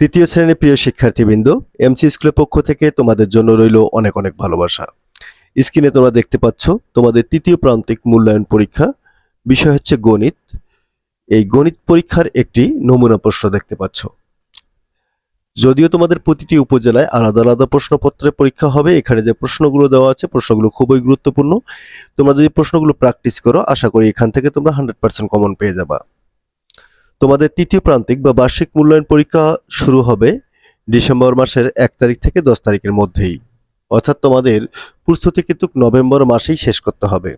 তৃতীয় শ্রেণির প্রিয় শিক্ষার্থীবৃন্দ এমসি স্কুলের পক্ষ থেকে তোমাদের জন্য রইল অনেক অনেক ভালোবাসা। স্ক্রিনে তোমরা দেখতে পাচ্ছ, তোমাদের তৃতীয় প্রান্তিক মূল্যায়ন পরীক্ষা। বিষয় হচ্ছে গণিত। এই গণিত পরীক্ষার একটি নমুনা প্রশ্ন দেখতে পাচ্ছ। যদিও তোমাদের প্রতিটি উপজেলায় আলাদা আলাদা প্রশ্নপত্রের পরীক্ষা হবে, এখানে যে প্রশ্নগুলো দেওয়া আছে, প্রশ্নগুলো খুবই গুরুত্বপূর্ণ। তোমরা যদি প্রশ্নগুলো প্র্যাকটিস করো, আশা করি এখান থেকে তোমরা হান্ড্রেড পার্সেন্ট কমন পেয়ে যাবা। তোমাদের তৃতীয় প্রান্তিক বা বার্ষিক মূল্যায়ন পরীক্ষা শুরু হবে ডিসেম্বর মাসের এক তারিখ থেকে দশ তারিখের মধ্যেই। অর্থাৎ তোমাদের প্রস্তুতি কিন্তু নভেম্বর মাসেই শেষ করতে হবে।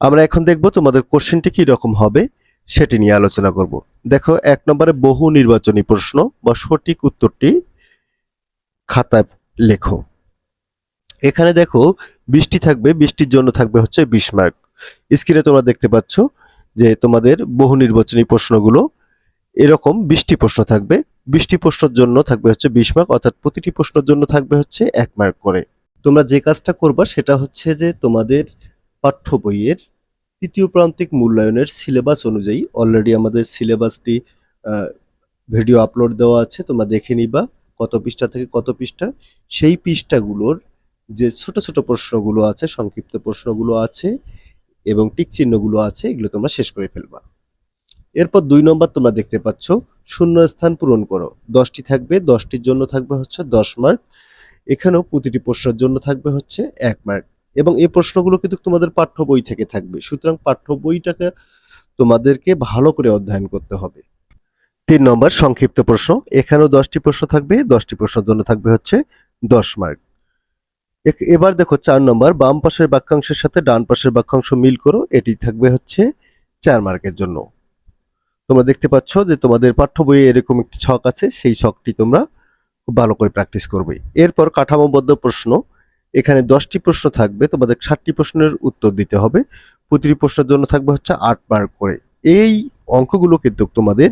আমরা এখন দেখব তোমাদের কোশ্চেনটি কি রকম হবে সেটি নিয়ে আলোচনা করব। দেখো, এক নম্বরে বহু নির্বাচনী প্রশ্ন বা সঠিক উত্তরটি খাতায় লেখো। এখানে দেখো, বৃষ্টি থাকবে, বৃষ্টির জন্য থাকবে হচ্ছে বিশ মার্ক। স্ক্রিনে তোমরা দেখতে পাচ্ছ যে তোমাদের বহু নির্বাচনী প্রশ্নগুলো, এরকম বৃষ্টি প্রশ্ন থাকবে। বৃষ্টি প্রশ্নের জন্য থাকবে হচ্ছে বিশ মার্ক অর্থাৎ প্রতিটি প্রশ্নের জন্য থাকবে হচ্ছে এক মার্ক করে। তোমরা যে কাজটা করবা সেটা হচ্ছে যে তোমাদের পাঠ্য বইয়ের তৃতীয় প্রান্তিক মূল্যায়নের সিলেবাস অনুযায়ী অলরেডি আমাদের সিলেবাসটি ভিডিও আপলোড দেওয়া আছে, তোমরা দেখে নিবা কত পৃষ্ঠা থেকে কত পৃষ্ঠা। সেই পৃষ্ঠাগুলোর যে ছোট ছোট প্রশ্নগুলো আছে, সংক্ষিপ্ত প্রশ্নগুলো আছে এবং টিক চিহ্নগুলো আছে, এগুলো তোমরা শেষ করে ফেলবা। এরপর দুই নম্বর তোমরা দেখতে পাচ্ছ শূন্য স্থান পূরণ করো। দশটি থাকবে, দশটির জন্য থাকবে হচ্ছে দশ মার্ক এখানেও প্রতিটি প্রশ্নের জন্য থাকবে হচ্ছে এক মার্ক এবং এই প্রশ্নগুলো কিন্তু তোমাদের পাঠ্য বই থেকে থাকবে, সুতরাং পাঠ্য বইটাকে তোমাদেরকে ভালো করে অধ্যয়ন করতে হবে। তিন নম্বর সংক্ষিপ্ত প্রশ্ন, এখানেও দশটি প্রশ্ন থাকবে, দশটি প্রশ্নের জন্য থাকবে হচ্ছে দশ মার্ক এবার দেখো চার নম্বর, বাম পাশের বাক্যাংশের সাথে ডান পাশের বাক্যাংশ মিল করো, এটি থাকবে হচ্ছে চার মার্কের জন্য। তোমরা দেখতে পাচ্ছ যে তোমাদের পাঠ্য বইয়ে এরকম একটি ছক আছে, সেই ছকটি তোমরা খুব ভালো করে প্র্যাকটিস করবে। এরপর কাঠামোবদ্ধ প্রশ্ন, এখানে দশটি প্রশ্ন থাকবে, তোমাদের ষাটটি প্রশ্নের উত্তর দিতে হবে। প্রতিটি প্রশ্নের জন্য থাকবে হচ্ছে আট মার্ক করে। এই অঙ্কগুলো কিন্তু তোমাদের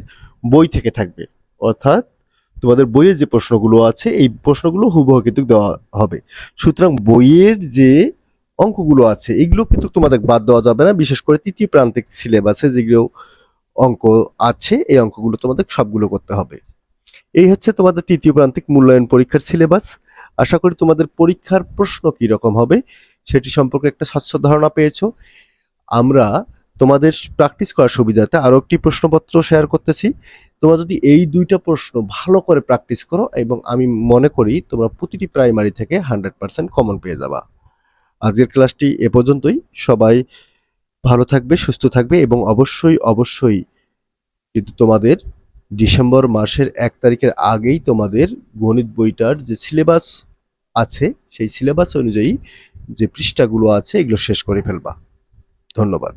বই থেকে থাকবে, অর্থাৎ তোমাদের বইয়ের যে প্রশ্নগুলো আছে, এই প্রশ্নগুলো হুবহু কিন্তু দেওয়া হবে। সুতরাং বইয়ের যে অঙ্কগুলো আছে, এগুলো কিন্তু তোমাদের বাদ দেওয়া যাবে না। বিশেষ করে তৃতীয় প্রান্তিক সিলেবাসে যেগুলো অঙ্ক আছে, এই অঙ্কগুলো তোমাদের সবগুলো করতে হবে। এই হচ্ছে তোমাদের তৃতীয় প্রান্তিক মূল্যায়ন পরীক্ষার সিলেবাস। আশা করি তোমাদের পরীক্ষার প্রশ্ন কি রকম হবে, সেটি সম্পর্কে একটা স্বচ্ছ ধারণা পেয়েছ। আমরা তোমাদের প্র্যাকটিস করার সুবিধাতে আরও একটি প্রশ্নপত্র শেয়ার করতেছি। তোমরা যদি এই দুইটা প্রশ্ন ভালো করে প্র্যাকটিস করো এবং আমি মনে করি তোমরা প্রতিটি প্রাইমারি থেকে হান্ড্রেড পার্সেন্ট কমন পেয়ে যাবা। আজকের ক্লাসটি এ পর্যন্তই। সবাই ভালো থাকবে, সুস্থ থাকবে এবং অবশ্যই অবশ্যই কিন্তু তোমাদের ডিসেম্বর মাসের এক তারিখের আগেই তোমাদের গণিত বইটার যে সিলেবাস আছে, সেই সিলেবাস অনুযায়ী যে পৃষ্ঠাগুলো আছে, এগুলো শেষ করে ফেলবা। ধন্যবাদ।